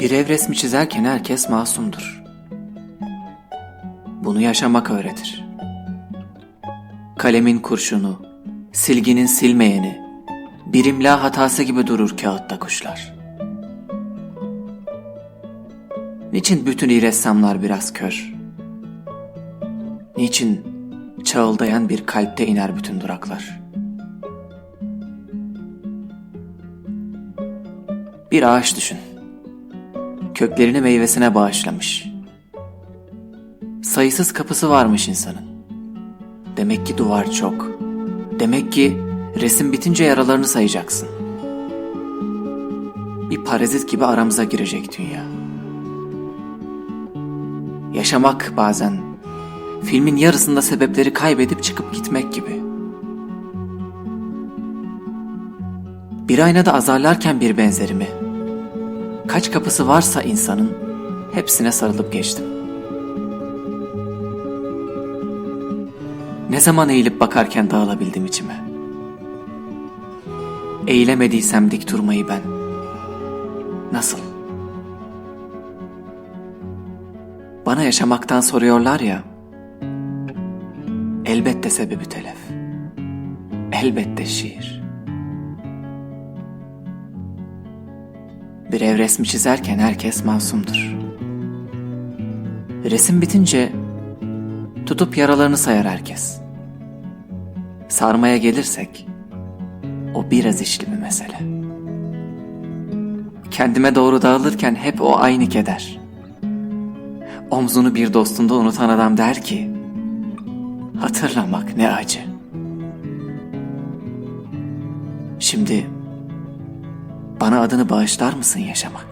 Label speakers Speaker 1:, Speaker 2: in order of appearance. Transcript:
Speaker 1: Bir ev resmi çizerken herkes masumdur. Bunu yaşamak öğretir. Kalemin kurşunu, silginin silmeyeni, birimla hatası gibi durur kağıtta kuşlar. Niçin bütün iyi ressamlar biraz kör? Niçin çağıldayan bir kalpte iner bütün duraklar? Bir ağaç düşün. Köklerini meyvesine bağışlamış. Sayısız kapısı varmış insanın. Demek ki duvar çok. Demek ki resim bitince yaralarını sayacaksın. Bir parazit gibi aramıza girecek dünya. Yaşamak bazen filmin yarısında sebepleri kaybedip çıkıp gitmek gibi. Bir aynada azarlarken bir benzerimi. Kaç kapısı varsa insanın hepsine sarılıp geçtim. Ne zaman eğilip bakarken dağılabildim içime. Eğilemediysem dik durmayı ben. Nasıl? Bana yaşamaktan soruyorlar ya. Elbette sebebi telef. Elbette şiir. Bir ev resmi çizerken herkes masumdur. Resim bitince tutup yaralarını sayar herkes. Sarmaya gelirsek o biraz işli bir mesele. Kendime doğru dağılırken hep o aynı keder. Omzunu bir dostunda unutan adam der ki hatırlamak ne acı. Şimdi bana adını bağışlar mısın yaşamak?